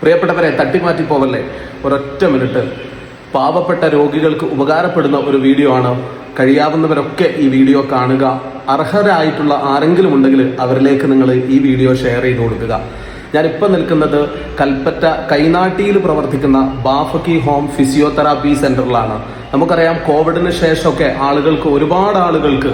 പ്രിയപ്പെട്ടവരെ തട്ടിമാറ്റി പോവല്ലേ? ഒരൊറ്റ മിനിറ്റ്. പാവപ്പെട്ട രോഗികൾക്ക് ഉപകാരപ്പെടുന്ന ഒരു വീഡിയോ ആണ്. കഴിയാവുന്നവരൊക്കെ ഈ വീഡിയോ കാണുക. അർഹരായിട്ടുള്ള ആരെങ്കിലും ഉണ്ടെങ്കിൽ അവരിലേക്ക് നിങ്ങൾ ഈ വീഡിയോ ഷെയർ ചെയ്ത് കൊടുക്കുക. ഞാനിപ്പോൾ നിൽക്കുന്നത് കൽപ്പറ്റ കൈനാട്ടിയിൽ പ്രവർത്തിക്കുന്ന ബാഫക്കി ഹോം ഫിസിയോതെറാപ്പി സെന്ററിലാണ്. നമുക്കറിയാം കോവിഡിന് ശേഷമൊക്കെ ആളുകൾക്ക് ഒരുപാട് ആളുകൾക്ക്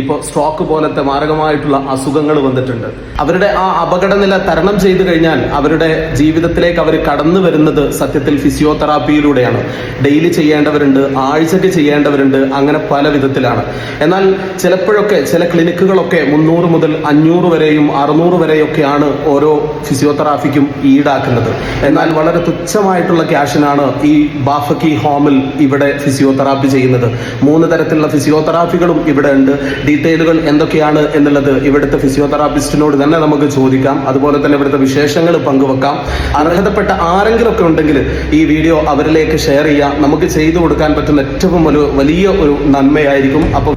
ഇപ്പോൾ സ്ട്രോക്ക് പോലത്തെ മാരകമായിട്ടുള്ള അസുഖങ്ങൾ വന്നിട്ടുണ്ട്. അവരുടെ ആ അപകടനില തരണം ചെയ്തു കഴിഞ്ഞാൽ അവരുടെ ജീവിതത്തിലേക്ക് അവർ കടന്നു വരുന്നത് സത്യത്തിൽ ഫിസിയോതെറാപ്പിയിലൂടെയാണ് ഡെയിലി ചെയ്യേണ്ടവരുണ്ട് ആഴ്ചയ്ക്ക് ചെയ്യേണ്ടവരുണ്ട് അങ്ങനെ പല വിധത്തിലാണ്. എന്നാൽ ചിലപ്പോഴൊക്കെ ചില ക്ലിനിക്കുകളൊക്കെ മുന്നൂറ് മുതൽ അഞ്ഞൂറ് വരെയും അറുന്നൂറ് വരെയൊക്കെയാണ് ഓരോ ഫിസിയോതെറാപ്പിക്കും ഈടാക്കുന്നത്. എന്നാൽ വളരെ തുച്ഛമായിട്ടുള്ള ക്യാഷിനാണ് ഈ ബാഫക്കി ഹോമിൽ ഇവിടെ ഫിസിയോതെറാപ്പി ചെയ്യുന്നത്. മൂന്ന് തരത്തിലുള്ള ഫിസിയോതെറാപ്പികളും ഇവിടെ ഉണ്ട്. ഡീറ്റെയിലുകൾ എന്തൊക്കെയാണ് എന്നുള്ളത് ഇവിടുത്തെ ഫിസിയോതെറാപ്പിസ്റ്റിനോട് തന്നെ നമുക്ക് ചോദിക്കാം. അതുപോലെ തന്നെ ഇവിടുത്തെ വിശേഷങ്ങൾ പങ്കുവെക്കാം. അർഹതപ്പെട്ട ആരെങ്കിലും ഒക്കെ ഉണ്ടെങ്കിൽ ഈ വീഡിയോ അവരിലേക്ക് ഷെയർ ചെയ്യാം നമുക്ക് ചെയ്തു കൊടുക്കാൻ പറ്റുന്ന ഏറ്റവും ഒരു വലിയ ഒരു നന്മയായിരിക്കും. അപ്പോൾ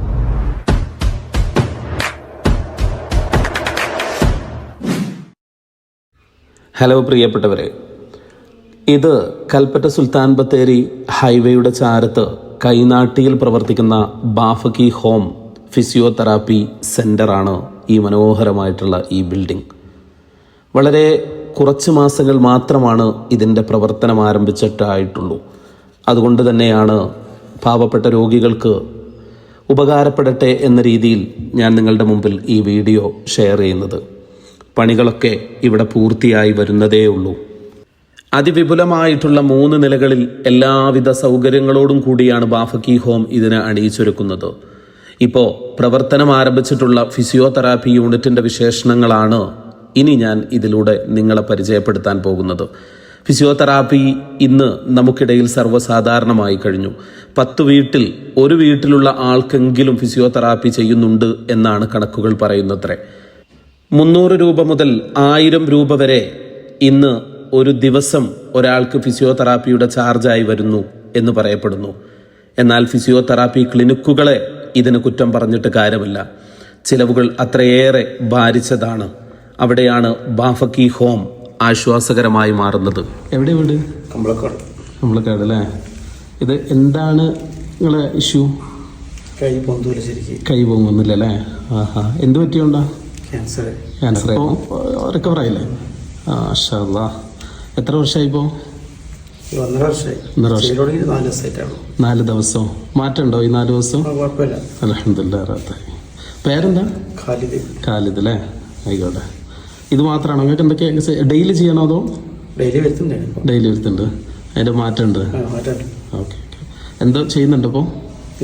ഹലോ പ്രിയപ്പെട്ടവരെ. ഇത് കൽപ്പറ്റ സുൽത്താൻ ബത്തേരി ഹൈവേയുടെ ചാരത്ത് കൈനാട്ടിയിൽ പ്രവർത്തിക്കുന്ന ബാഫക്കി ഹോം ഫിസിയോതെറാപ്പി സെന്ററാണ് ഈ മനോഹരമായിട്ടുള്ള ഈ ബിൽഡിംഗ്. വളരെ കുറച്ച് മാസങ്ങൾ മാത്രമാണ് ഇതിന്റെ പ്രവർത്തനം ആരംഭിച്ചിട്ടായിട്ടുള്ളൂ. അതുകൊണ്ട് തന്നെയാണ് പാവപ്പെട്ട രോഗികൾക്ക് ഉപകാരപ്പെടട്ടെ എന്ന രീതിയിൽ ഞാൻ നിങ്ങളുടെ മുമ്പിൽ ഈ വീഡിയോ ഷെയർ ചെയ്യുന്നത്. പണികളൊക്കെ ഇവിടെ പൂർത്തിയായി വരുന്നതേ ഉള്ളൂ. അതിവിപുലമായിട്ടുള്ള മൂന്ന് നിലകളിൽ എല്ലാവിധ സൗകര്യങ്ങളോടും കൂടിയാണ് ബാഫക്കി ഹോം ഇതിനെ അണിയിച്ചൊരുക്കുന്നത്. ഇപ്പോൾ പ്രവർത്തനം ആരംഭിച്ചിട്ടുള്ള ഫിസിയോതെറാപ്പി യൂണിറ്റിന്റെ വിശേഷണങ്ങളാണ് ഇനി ഞാൻ ഇതിലൂടെ നിങ്ങളെ പരിചയപ്പെടുത്താൻ പോകുന്നത്. ഫിസിയോതെറാപ്പി ഇന്ന് നമുക്കിടയിൽ സർവസാധാരണമായി കഴിഞ്ഞു. പത്ത് വീട്ടിൽ ഒരു വീട്ടിലുള്ള ആൾക്കെങ്കിലും ഫിസിയോതെറാപ്പി ചെയ്യുന്നുണ്ട് എന്നാണ് കണക്കുകൾ പറയുന്നത്രേ. മുന്നൂറ് രൂപ മുതൽ ആയിരം രൂപ വരെ ഇന്ന് ഒരു ദിവസം ഒരാൾക്ക് ഫിസിയോതെറാപ്പിയുടെ ചാർജായി വരുന്നു എന്ന് പറയപ്പെടുന്നു. എന്നാൽ ഫിസിയോതെറാപ്പി ക്ലിനിക്കുകളെ ഇതിന് കുറ്റം പറഞ്ഞിട്ട് കാര്യമില്ല. ചിലവുകൾ അത്രയേറെ ഭാരിച്ചതാണ്. അവിടെയാണ് ബാഫക്കി ഹോം ആശ്വാസകരമായി മാറുന്നത്. എവിടെ വീട് കമ്പളക്കാട്. കമ്പളക്കാട് അല്ലേ? ഇത് എന്താണ് നിങ്ങളെ ഇഷ്യൂ? കൈ പൊന്തൂല ശരിക്കും. കൈ പോകുന്നില്ല അല്ലേ? ആഹാ. എന്ത് പറ്റിയോണ്ടാ? ക്യാൻസർ ക്യാൻസർ റിക്കവർ ആയില്ലേ? ആ ഷാ എത്ര വർഷമായി ഇപ്പോൾ ഒരു ഒന്നര വർഷമായി. നാല് ദിവസമായിട്ടാണ്? നാല് ദിവസം. മാറ്റമുണ്ടോ ഈ നാല് ദിവസം? ആ, കുഴപ്പമില്ല. അലഹമില്ല റാത്തായി പേരെന്താ? ഖാലിദ്. ഖാലിദ് അല്ലേ? ആയിക്കോട്ടെ. ഇത് മാത്രമാണോ? നിങ്ങൾക്ക് എന്തൊക്കെ ഡെയിലി ചെയ്യണോ അതോ? ഡെയിലി വരുത്തുന്നുണ്ട് അതിന്റെ ഡെയിലി മാറ്റമുണ്ട്. ഓക്കെ എന്തോ ചെയ്യുന്നുണ്ട് ഇപ്പോൾ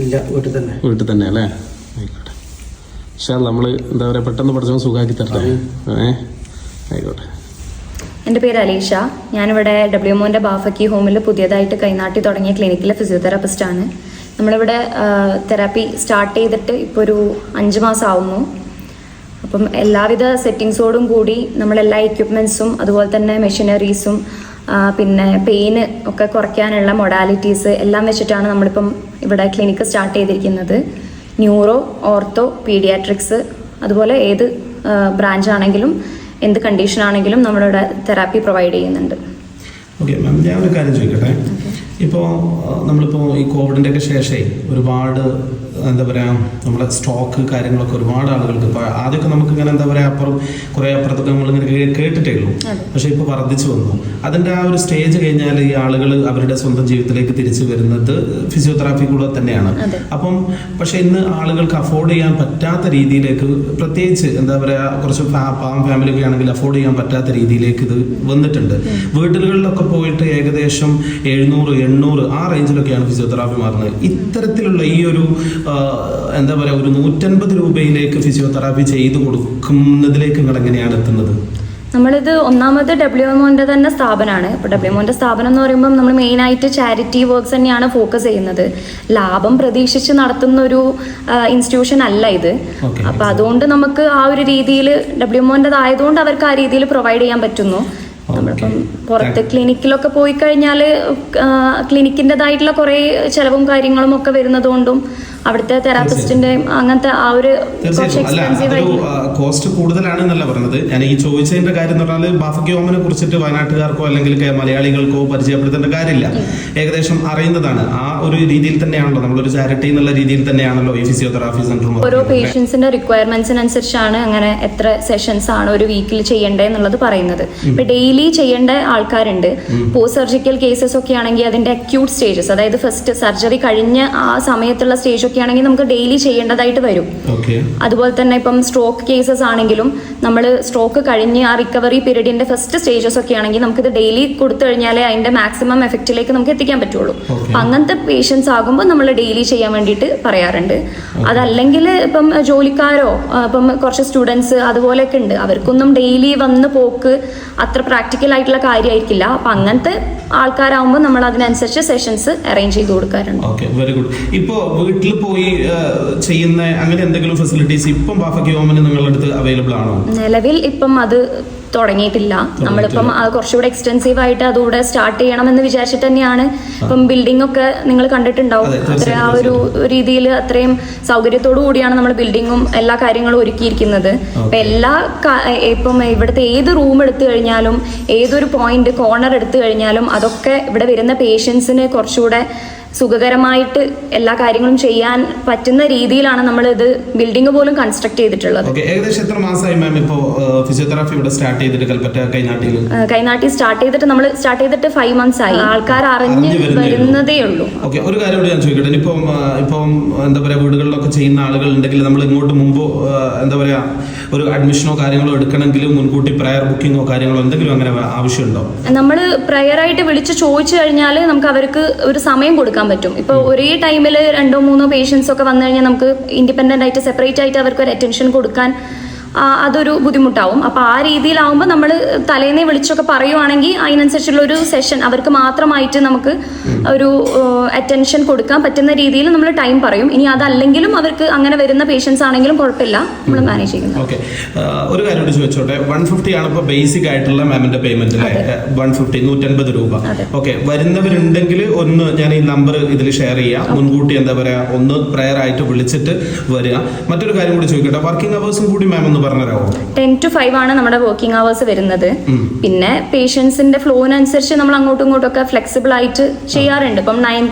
ഇല്ല വീട്ടിൽ തന്നെ. വീട്ടിൽ തന്നെ അല്ലേ? ആയിക്കോട്ടെ. പക്ഷേ നമ്മൾ എന്താ പറയുക പെട്ടെന്ന് പഠിച്ചോ സുഖമാക്കി തരട്ടെ. ഏ? ആയിക്കോട്ടെ. എന്റെ പേര് അലീഷ. ഞാനിവിടെ ഡബ്ല്യു മോന്റെ ബാഫക്കി ഹോമിൽ പുതിയതായിട്ട് കൈനാട്ടി തുടങ്ങിയ ക്ലിനിക്കിലെ ഫിസിയോതെറാപ്പിസ്റ്റാണ്. നമ്മളിവിടെ തെറാപ്പി സ്റ്റാർട്ട് ചെയ്തിട്ട് ഇപ്പോൾ ഒരു അഞ്ച് മാസം ആവുന്നു അപ്പം എല്ലാവിധ സെറ്റിങ്സോടും കൂടി നമ്മളെല്ലാ എക്യുപ്മെൻസും അതുപോലെ തന്നെ മെഷീനറീസും പിന്നെ പെയിന് ഒക്കെ കുറയ്ക്കാനുള്ള മൊഡാലിറ്റീസ് എല്ലാം വെച്ചിട്ടാണ് നമ്മളിപ്പം ഇവിടെ ക്ലിനിക്ക് സ്റ്റാർട്ട് ചെയ്തിരിക്കുന്നത്. ന്യൂറോ ഓർത്തോ പീഡിയാട്രിക്സ് അതുപോലെ ഏത് ബ്രാഞ്ച് ആണെങ്കിലും എന്ത് കണ്ടീഷൻ ആണെങ്കിലും നമ്മളിവിടെ തെറാപ്പി പ്രൊവൈഡ് ചെയ്യുന്നുണ്ട്. ഓക്കെ മാം ഞാൻ ഒരു കാര്യം ചോദിക്കട്ടെ? ഇപ്പോൾ നമ്മളിപ്പോൾ ഈ കോവിഡിന്റെ ഒക്കെ ശേഷമേ ഒരുപാട് എന്താ പറയുക നമ്മുടെ സ്റ്റോക്ക് കാര്യങ്ങളൊക്കെ ഒരുപാട് ആളുകൾക്ക് ഇപ്പോൾ ആദ്യമൊക്കെ നമുക്ക് ഇങ്ങനെ എന്താ പറയുക അപ്പുറം കുറേ അപ്പുറത്തൊക്കെ നമ്മളിങ്ങനെ കേട്ടിട്ടേ ഉള്ളൂ. പക്ഷേ ഇപ്പോൾ വർദ്ധിച്ചു വന്നു. അതിന്റെ ആ ഒരു സ്റ്റേജ് കഴിഞ്ഞാൽ ഈ ആളുകൾ അവരുടെ സ്വന്തം ജീവിതത്തിലേക്ക് തിരിച്ചു വരുന്നത് ഫിസിയോതെറാപ്പി കൂടെ തന്നെയാണ്. അപ്പം പക്ഷേ ഇന്ന് ആളുകൾക്ക് അഫോർഡ് ചെയ്യാൻ പറ്റാത്ത രീതിയിലേക്ക് പ്രത്യേകിച്ച് എന്താ പറയുക കുറച്ച് പാവം ഫാമിലി ഒക്കെ ആണെങ്കിൽ അഫോർഡ് ചെയ്യാൻ പറ്റാത്ത രീതിയിലേക്ക് ഇത് വന്നിട്ടുണ്ട്. വീടുകളിലൊക്കെ പോയിട്ട് ഏകദേശം എഴുന്നൂറ് എണ്ണൂറ് ആ റേഞ്ചിലൊക്കെയാണ് ഫിസിയോതെറാപ്പി മാറുന്നത്. ഇത്തരത്തിലുള്ള ഈ ഒരു എന്താ പറയുക ഒരു നൂറ്റൻപത് രൂപയിലേക്ക് ഫിസിയോതെറാപ്പി ചെയ്തു കൊടുക്കുന്നതിലേക്ക് നിങ്ങൾ എങ്ങനെയാണ് എത്തുന്നത്? നമ്മളിത് ഒന്നാമത് ഡബ്ല്യു എമ്മോന്റെ തന്നെ സ്ഥാപനമാണ്. ഇപ്പോൾ ഡബ്ല്യു എമ്മോന്റെ സ്ഥാപനം എന്ന് പറയുമ്പോൾ നമ്മൾ മെയിനായിട്ട് ചാരിറ്റി വർക്ക്സ് തന്നെയാണ് ഫോക്കസ് ചെയ്യുന്നത്. ലാഭം പ്രതീക്ഷിച്ച് നടത്തുന്ന ഒരു ഇൻസ്റ്റിറ്റ്യൂഷൻ അല്ല ഇത്. അപ്പോൾ അപ്പൊ അതുകൊണ്ട് നമുക്ക് ആ ഒരു രീതിയിൽ ഡബ്ല്യു എമ്മോന്റെതായതുകൊണ്ട് അവർക്ക് ആ രീതിയിൽ പ്രൊവൈഡ് ചെയ്യാൻ പറ്റുന്നു. നമ്മളിപ്പം പുറത്ത് ക്ലിനിക്കിലൊക്കെ പോയി കഴിഞ്ഞാൽ ക്ലിനിക്കിന്റെതായിട്ടുള്ള കുറേ ചിലവും കാര്യങ്ങളും ഒക്കെ വരുന്നതുകൊണ്ടും അവിടുത്തെ തെറാപ്പിസ്റ്റിന്റെ അങ്ങനത്തെ ആ ഒരു കോസ്റ്റ് കൂടുതലാണ് എന്നല്ല പറഞ്ഞത്. ഞാൻ ഈ ചോദിച്ചതിന്റെ കാര്യം എന്ന് പറഞ്ഞാൽ ബാഫക്കി കുറിച്ചിട്ട് വയനാട്ടുകാർക്കോ അല്ലെങ്കിൽ മലയാളികൾക്കോ പരിചയപ്പെടുത്തേണ്ട കാര്യമില്ല. ഏകദേശം അറിയുന്നതാണ്. ആ ഒരു രീതിയിൽ തന്നെയാണല്ലോ. നമ്മളൊരു ചാരിറ്റി എന്നുള്ള രീതിയിൽ തന്നെയാണല്ലോ ഈ ഫിസിയോതെറാപ്പി സെന്റർ ഓരോ പേഷ്യൻസിന്റെ റിക്വയർമെന്റ്സിനനുസരിച്ചാണ് അങ്ങനെ എത്ര സെഷൻസ് ആണ് ഒരു വീക്കിൽ ചെയ്യേണ്ടത് എന്നുള്ളത് പറയുന്നത്. ഇപ്പൊ ഡെയിലി ചെയ്യേണ്ട ആൾക്കാരുണ്ട്. പോസ്റ്റ് സർജിക്കൽ കേസസ് ഒക്കെ ആണെങ്കിൽ അതിന്റെ അക്യൂട്ട് സ്റ്റേജസ് അതായത് ഫസ്റ്റ് സർജറി കഴിഞ്ഞ ആ സമയത്തുള്ള സ്റ്റേജ് ഒക്കെ ആണെങ്കിൽ നമുക്ക് ഡെയിലി ചെയ്യേണ്ടതായിട്ട് വരും. അതുപോലെ തന്നെ ഇപ്പം സ്ട്രോക്ക് കേസസ് ആണെങ്കിലും നമ്മൾ സ്ട്രോക്ക് കഴിഞ്ഞ് ആ റിക്കവറി പീരീഡിന്റെ ഫസ്റ്റ് സ്റ്റേജസ് ഒക്കെ ആണെങ്കിൽ നമുക്കിത് ഡെയിലി കൊടുത്തു കഴിഞ്ഞാലേ അതിന്റെ മാക്സിമം എഫക്റ്റിലേക്ക് നമുക്ക് എത്തിക്കാൻ പറ്റുള്ളൂ. അപ്പൊ അങ്ങനത്തെ പേഷ്യൻസ് ആകുമ്പോൾ നമ്മൾ ഡെയിലി ചെയ്യാൻ വേണ്ടിയിട്ട് പറയാറുണ്ട്. അതല്ലെങ്കിൽ ഇപ്പം ജോലിക്കാരോ ഇപ്പം കുറച്ച് സ്റ്റുഡൻസ് അതുപോലെയൊക്കെ ഉണ്ട്. അവർക്കൊന്നും ഡെയിലി വന്ന് പോക്ക് അത്ര പ്രാക്ടിക്കൽ ആയിട്ടുള്ള കാര്യമായിരിക്കില്ല. അപ്പൊ അങ്ങനത്തെ ആൾക്കാരാകുമ്പോൾ നമ്മൾ അതിനനുസരിച്ച് സെഷൻസ് അറേഞ്ച് ചെയ്ത് കൊടുക്കാറുണ്ട്. വെരി ഗുഡ് ഇപ്പോ വീട്ടിൽ പോയി ചെയ്യുന്ന അങ്ങനെ എന്തെങ്കിലും ഫെസിലിറ്റീസ് ഇപ്പം ബാഫക്കി ഹോമിന് നിങ്ങളുടെ അടുത്ത് അവൈലബിൾ ആണോ? നിലവിൽ ഇപ്പം അത് തുടങ്ങിയിട്ടില്ല. നമ്മളിപ്പം കുറച്ചുകൂടെ എക്സ്റ്റെൻസീവ് ആയിട്ട് അതുകൂടെ സ്റ്റാർട്ട് ചെയ്യണം എന്ന് വിചാരിച്ചിട്ട് തന്നെയാണ് ഇപ്പം ബിൽഡിംഗ് ഒക്കെ നിങ്ങൾ കണ്ടിട്ടുണ്ടാവും. അത്ര ആ ഒരു രീതിയിൽ അത്രയും സൗകര്യത്തോടു കൂടിയാണ് നമ്മൾ ബിൽഡിങ്ങും എല്ലാ കാര്യങ്ങളും ഒരുക്കിയിരിക്കുന്നത്. ഇപ്പം എല്ലാ ഇപ്പം ഇവിടുത്തെ ഏത് റൂം എടുത്തു കഴിഞ്ഞാലും ഏതൊരു പോയിന്റ് കോർണർ എടുത്തു കഴിഞ്ഞാലും അതൊക്കെ ഇവിടെ വരുന്ന പേഷ്യൻസിന് കുറച്ചുകൂടെ സുഖകരമായിട്ട് എല്ലാ കാര്യങ്ങളും ചെയ്യാൻ പറ്റുന്ന രീതിയിലാണ് നമ്മൾ ഇത് ബിൽഡിംഗ് പോലും കൺസ്ട്രക്ട് ചെയ്തിട്ടുള്ളത്. ഏകദേശം എത്ര മാസമായി മാം ഇപ്പോ ഫിസിയോതെറാപ്പി ഇവിടെ സ്റ്റാർട്ട് ചെയ്തിട്ട് കൽപ്പറ്റ കൈനാട്ടിയിൽ? കൈനാട്ടി സ്റ്റാർട്ട് ചെയ്തിട്ട് നമ്മൾ സ്റ്റാർട്ട് ചെയ്തിട്ട് ഫൈവ് മന്ത്സ് ആയി. ആൾക്കാർ അറിഞ്ഞ്. വരുന്നതേ ഉള്ളൂ. ഓക്കെ ഒരു കാര്യം കൂടി ഞാൻ ചോദിക്കട്ടെ. ഇപ്പം ഇപ്പം എന്താ പറയാ വീടുകളിലൊക്കെ ചെയ്യുന്ന ആളുകൾ ഉണ്ടെങ്കിൽ നമ്മൾ ഇങ്ങോട്ട് മുമ്പ് എന്താ പറയാ ഒരു അഡ്മിഷനോ കാര്യങ്ങളോ എടുക്കണമെങ്കിലും മുൻകൂട്ടി പ്രയർ ബുക്കിംഗോ കാര്യങ്ങളോ എന്തെങ്കിലും അങ്ങനെ ആവശ്യമുണ്ടോ? നമ്മൾ പ്രയർ ആയിട്ട് വിളിച്ച് ചോദിച്ചു കഴിഞ്ഞാൽ നമുക്ക് അവർക്ക് ഒരു സമയം കൊടുക്കാൻ പറ്റും. ഇപ്പോൾ ഒരേ ടൈമിൽ രണ്ടോ മൂന്നോ പേഷ്യൻസ് ഒക്കെ വന്നു കഴിഞ്ഞാൽ നമുക്ക് ഇൻഡിപെൻഡന്റ് ആയിട്ട് സെപ്പറേറ്റ് ആയിട്ട് അവർക്ക് ഒരു അറ്റൻഷൻ കൊടുക്കാൻ അതൊരു ബുദ്ധിമുട്ടാവും. അപ്പോൾ ആ രീതിയിലാവുമ്പോൾ നമ്മൾ തലേന്നേ വിളിച്ചൊക്കെ പറയുവാണെങ്കിൽ അതിനനുസരിച്ചുള്ള ഒരു സെഷൻ അവർക്ക് മാത്രമായിട്ട് നമുക്ക് ഒരു അറ്റൻഷൻ കൊടുക്കാൻ പറ്റുന്ന രീതിയിൽ നമ്മൾ ടൈം പറയും. ഇനി അതല്ലെങ്കിലും അവർക്ക് അങ്ങനെ വരുന്ന പേഷ്യൻസ് ആണെങ്കിലും കുഴപ്പമില്ല. നമ്മൾ മാനേജ് ചെയ്യുന്നത്. ഓക്കെ ഒരു കാര്യം കൂടി ചോദിച്ചോട്ടെ. വൺ ഫിഫ്റ്റി ആണ് ഇപ്പോൾ ബേസിക് ആയിട്ടുള്ള മാമിന്റെ പേയ്മെന്റ് വൺ ഫിഫ്റ്റി നൂറ്റൻപത് രൂപ. ഓക്കെ വരുന്നവരുണ്ടെങ്കിൽ ഒന്ന് ഞാൻ ഈ നമ്പർ ഇതിൽ ഷെയർ ചെയ്യാം. മുൻകൂട്ടി എന്താ പറയാ ഒന്ന് പ്രയർ ആയിട്ട് വിളിച്ചിട്ട് വരിക. മറ്റൊരു കാര്യം കൂടി ചോദിക്കട്ടെ. വർക്കിംഗ് അവേഴ്സും കൂടി മാം ഒന്ന് ടെൻ ടു ഫൈവ് ആണ് നമ്മുടെ വർക്കിംഗ് അവേഴ്സ് വരുന്നത്. പിന്നെ പേഷ്യൻസിന്റെ ഫ്ലോവിനനുസരിച്ച് നമ്മൾ അങ്ങോട്ടും ഇങ്ങോട്ടും ഒക്കെ ഫ്ലെക്സിബിൾ ആയിട്ട് ചെയ്യാറുണ്ട് ഇപ്പം നയൻ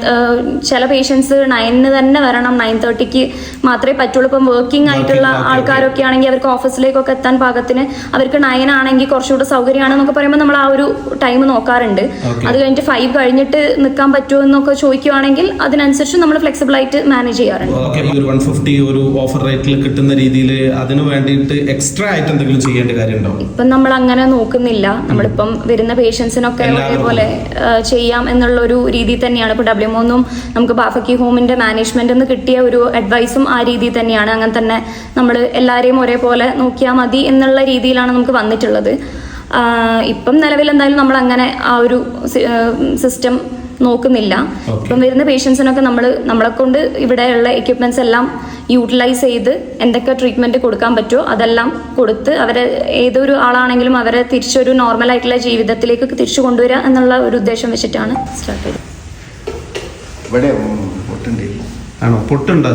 ചില പേഷ്യൻസ് നയനിന് തന്നെ വരണം നയൻ തേർട്ടിക്ക് മാത്രമേ പറ്റുള്ളൂ ഇപ്പം വർക്കിംഗ് ആയിട്ടുള്ള. ആൾക്കാരൊക്കെ ആണെങ്കിൽ അവർക്ക് ഓഫീസിലേക്കൊക്കെ എത്താൻ പാകത്തിന് അവർക്ക് നയൻ ആണെങ്കിൽ കുറച്ചുകൂടെ സൗകര്യമാണെന്നൊക്കെ പറയുമ്പോൾ നമ്മൾ ആ ഒരു ടൈം നോക്കാറുണ്ട്. അത് കഴിഞ്ഞിട്ട് ഫൈവ് കഴിഞ്ഞിട്ട് നിൽക്കാൻ പറ്റുമോ എന്നൊക്കെ ചോദിക്കുവാണെങ്കിൽ അതിനനുസരിച്ച് നമ്മൾ ഫ്ലെക്സിബിൾ ആയിട്ട് മാനേജ് ചെയ്യാറുണ്ട് ഒരു ഓഫർ റേറ്റിൽ കിട്ടുന്ന രീതിയിൽ അതിന് വേണ്ടിയിട്ട് എക്സ്ട്രാ ആയിട്ട് എന്തെങ്കിലും ചെയ്യേണ്ട കാര്യമുണ്ടോ? ഇപ്പം നമ്മൾ അങ്ങനെ നോക്കുന്നില്ല. നമ്മളിപ്പം വരുന്ന പേഷ്യൻസിനൊക്കെ. ഒരേപോലെ ചെയ്യാം എന്നുള്ള ഒരു രീതി തന്നെയാണ്. ഇപ്പോൾ ഡബ്ല്യു മൂന്നും നമുക്ക് ബാഫക്കി ഹോമിന്റെ മാനേജ്മെന്റ് നിന്ന് കിട്ടിയ ഒരു അഡ്വൈസും ആ രീതിയിൽ തന്നെയാണ്. അങ്ങനെ തന്നെ നമ്മൾ എല്ലാവരെയും ഒരേപോലെ നോക്കിയാൽ മതി എന്നുള്ള രീതിയിലാണ് നമുക്ക് വന്നിട്ടുള്ളത്. ഇപ്പം നിലവിൽ എന്തായാലും നമ്മൾ അങ്ങനെ ആ ഒരു സിസ്റ്റം നോക്കുന്നില്ല. ഇപ്പം വരുന്ന പേഷ്യൻസിനൊക്കെ നമ്മൾ നമ്മളെ കൊണ്ട് ഇവിടെയുള്ള എക്യുപ്മെന്റ്സ് എല്ലാം യൂട്ടിലൈസ് ചെയ്ത് എന്തൊക്കെ ട്രീറ്റ്മെന്റ് കൊടുക്കാൻ പറ്റുമോ അതെല്ലാം കൊടുത്ത് അവരെ ഏതൊരു ആളാണെങ്കിലും അവരെ തിരിച്ചൊരു നോർമൽ ആയിട്ടുള്ള ജീവിതത്തിലേക്ക് തിരിച്ചു കൊണ്ടുവരിക എന്നുള്ള ഒരു ഉദ്ദേശം വെച്ചിട്ടാണ് സ്റ്റാർട്ട് ചെയ്തത്. ഇവിടെ പൊട്ടുണ്ട്. ആണോ? പൊട്ടുണ്ടോ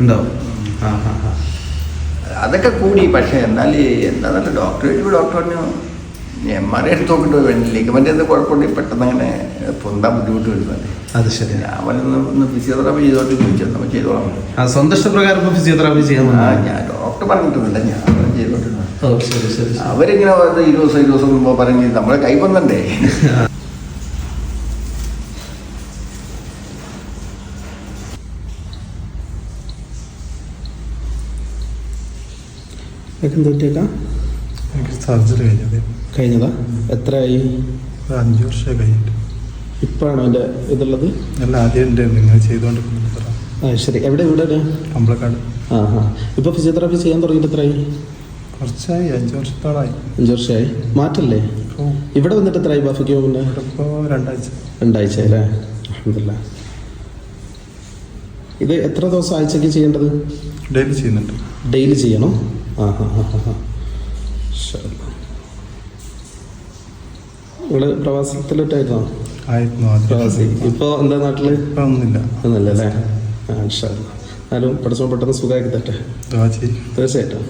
ഉണ്ടോ. ആ ആ ആ. അതൊക്കെ കൂടി പക്ഷെ എന്നാൽ എന്താ ഡോക്ടർ ചോദിച്ചപ്പോൾ ഡോക്ടർ പറഞ്ഞു എം ആർ എടുത്തോക്കിട്ട് എടുത്ത് നോക്കിയിട്ട് മറ്റേ എന്ത് കുഴപ്പമുണ്ടെങ്കിൽ പെട്ടെന്ന് അങ്ങനെ പൊന്താൻ ബുദ്ധിമുട്ട് വരുന്നത് അത്. ശരി അവനൊന്ന് ഒന്ന് ഫിസിയോതെറാപ്പി ചെയ്തോട്ട് ചോദിച്ചു നമ്മൾ ചെയ്തോളാം. ആ സ്വന്തം ഇഷ്ടപ്രകാരം ഇപ്പൊ ഫിസിയോതെറാപ്പി ചെയ്യാൻ ആ ഞാൻ ഡോക്ടർ പറഞ്ഞിട്ടൊന്നുമില്ല ഞാൻ ചെയ്തോട്ടിരുന്നു ശരി. അവരിങ്ങനെ വന്ന് ഇരുപത് ദിവസം ഇരുപത് ദിവസം മുമ്പ് പറഞ്ഞ് നമ്മളെ കൈ വന്നണ്ടേ എന്തോ പറ്റിയേക്കാ? എനിക്ക് സർജറി കഴിഞ്ഞത്. കഴിഞ്ഞതാ? എത്രയായി? അഞ്ച് വർഷമായി കഴിഞ്ഞിട്ട്. ഇപ്പോഴാണോ എന്റെ ഇതുള്ളത്? അല്ല ആദ്യം ഉണ്ട് നിങ്ങൾ ആ ശരി. എവിടെ ഇവിടെ കമ്പളക്കാട് ആ ആ. ഇപ്പോൾ ഫിസിയോതെറാപ്പി ചെയ്യാൻ തുടങ്ങിയിട്ട് എത്രയായി? കുറച്ചായി. അഞ്ച് വർഷത്തോളായി. അഞ്ച് വർഷമായി. മാറ്റല്ലേ? ഇവിടെ വന്നിട്ട് എത്രയായി ബാഫിക്ക് മുന്നേ ഇപ്പോൾ രണ്ടാഴ്ച. രണ്ടാഴ്ച അല്ലേ? അൽഹംദുലില്ലാ. ഇത് എത്ര ദിവസം ആഴ്ചക്ക് ചെയ്യേണ്ടത്? ഡെയിലി ചെയ്യുന്നുണ്ട്. ഡെയിലി ചെയ്യണം? ആ ഹാ ഹാ ഹാ ഇവിടെ പ്രവാസത്തിലിട്ടായിരുന്നോ? ആയിരുന്നു പ്രവാസി. ഇപ്പോൾ എന്താ നാട്ടിൽ? ഇപ്പം ഒന്നുമില്ല. ഒന്നുമില്ല അല്ലേ ആ ഇൻഷാ. എന്നാലും പഠിച്ചോ പെട്ടെന്ന് സുഖമാക്കി തട്ടെ തീർച്ചയായിട്ടും.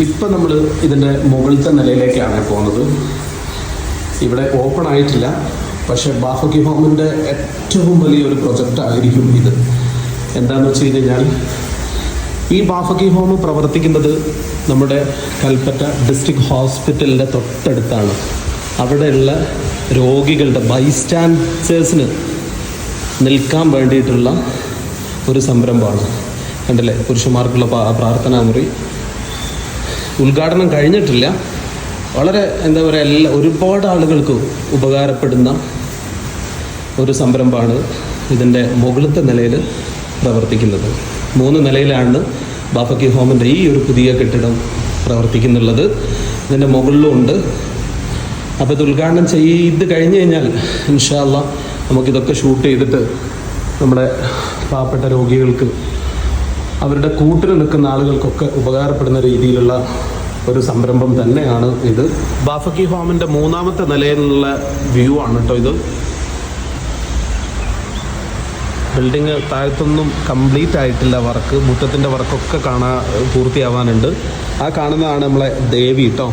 ഇപ്പം നമ്മൾ ഇതിന്റെ മുകളിലത്തെ നിലയിലേക്കാണ് പോകുന്നത്. ഇവിടെ ഓപ്പൺ ആയിട്ടില്ല. പക്ഷേ ബാഫക്കി ഹോമിന്റെ ഏറ്റവും വലിയൊരു പ്രൊജക്റ്റ് ആയിരിക്കും ഇത്. എന്താണെന്ന് വെച്ച് കഴിഞ്ഞാൽ ഈ ബാഫക്കി ഹോം പ്രവർത്തിക്കുന്നത് നമ്മുടെ കൽപ്പറ്റ ഡിസ്ട്രിക്ട് ഹോസ്പിറ്റലിന്റെ തൊട്ടടുത്താണ്. അവിടെയുള്ള രോഗികളുടെ ബൈസ്റ്റാൻഡേഴ്സിന് നിൽക്കാൻ വേണ്ടിയിട്ടുള്ള ഒരു സംരംഭമാണ്. കണ്ടല്ലേ? പുരുഷന്മാർക്കുള്ള പ്രാർത്ഥനാ മുറി ഉദ്ഘാടനം കഴിഞ്ഞിട്ടില്ല. വളരെ എന്താ പറയുക എല്ലാ ഒരുപാട് ആളുകൾക്ക് ഉപകാരപ്പെടുന്ന ഒരു സംരംഭമാണ് ഇതിന്റെ മുകളിലത്തെ നിലയിൽ പ്രവർത്തിക്കുന്നത്. മൂന്ന് നിലയിലാണ് ബാപ്പക്കി ഹോമിന്റെ ഈ ഒരു പുതിയ കെട്ടിടം പ്രവർത്തിക്കുന്നുള്ളത്. ഇതിന്റെ മുകളിലും ഉണ്ട്. അപ്പോൾ ഇത് ഉദ്ഘാടനം ചെയ്ത് കഴിഞ്ഞ് കഴിഞ്ഞാൽ ഇൻഷാല്ല നമുക്കിതൊക്കെ ഷൂട്ട് ചെയ്തിട്ട് നമ്മുടെ പാവപ്പെട്ട രോഗികൾക്ക് അവരുടെ കൂട്ടിൽ നിൽക്കുന്ന ആളുകൾക്കൊക്കെ ഉപകാരപ്പെടുന്ന രീതിയിലുള്ള ഒരു സംരംഭം തന്നെയാണ് ഇത്. ബാഫക്കി ഹോമിന്റെ മൂന്നാമത്തെ നിലയിലുള്ള വ്യൂ ആണ് കേട്ടോ ഇത്. ബിൽഡിങ് താഴത്തൊന്നും കംപ്ലീറ്റ് ആയിട്ടില്ല വർക്ക്. മുറ്റത്തിന്റെ വർക്കൊക്കെ കാണാൻ പൂർത്തിയാവാനുണ്ട്. ആ കാണുന്നതാണ് നമ്മളെ ദേവി കേട്ടോ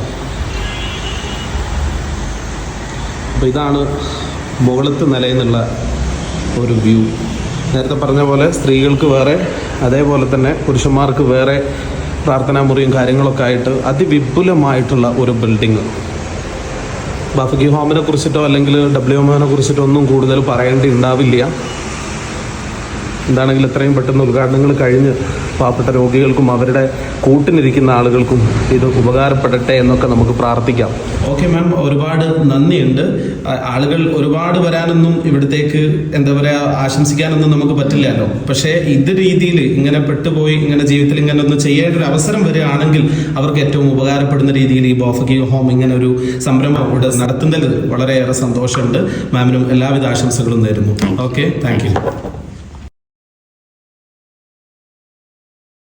അപ്പോൾ ഇതാണ് മുകളത്ത് നിലയിൽ നിന്നുള്ള ഒരു വ്യൂ. നേരത്തെ പറഞ്ഞ പോലെ സ്ത്രീകൾക്ക് വേറെ അതേപോലെ തന്നെ പുരുഷന്മാർക്ക് വേറെ പ്രാർത്ഥനാ മുറിയും കാര്യങ്ങളൊക്കെ ആയിട്ട് അതിവിപുലമായിട്ടുള്ള ഒരു ബിൽഡിങ് ബാഫക്കി ഹോമിനെ കുറിച്ചിട്ടോ അല്ലെങ്കിൽ ഡബ്ല്യു കുറിച്ചിട്ടോ ഒന്നും കൂടുതൽ പറയേണ്ടി ഉണ്ടാവില്ല. എന്താണെങ്കിൽ എത്രയും പെട്ടെന്ന് ഉദ്ഘാടനങ്ങൾ കഴിഞ്ഞ് പാവപ്പെട്ട രോഗികൾക്കും അവരുടെ കൂട്ടിനിരിക്കുന്ന ആളുകൾക്കും ഇത് ഉപകാരപ്പെടട്ടെ എന്നൊക്കെ നമുക്ക് പ്രാർത്ഥിക്കാം. ഓക്കെ മാം ഒരുപാട് നന്ദിയുണ്ട്. ആളുകൾ ഒരുപാട് വരാനൊന്നും ഇവിടത്തേക്ക് എന്താ പറയാ ആശംസിക്കാനൊന്നും നമുക്ക് പറ്റില്ലല്ലോ. പക്ഷേ ഇത് രീതിയിൽ ഇങ്ങനെ പെട്ടുപോയി ഇങ്ങനെ ജീവിതത്തിൽ ഇങ്ങനെ ഒന്ന് ചെയ്യേണ്ട ഒരു അവസരം വരികയാണെങ്കിൽ അവർക്ക് ഏറ്റവും ഉപകാരപ്പെടുന്ന രീതിയിൽ ഈ ബോഫക്കി ഹോം ഇങ്ങനെ ഒരു സംരംഭം ഇവിടെ നടത്തുന്നതിൽ വളരെയേറെ സന്തോഷമുണ്ട്. മാമിനും എല്ലാവിധ ആശംസകളും നേരുന്നു. Okay thank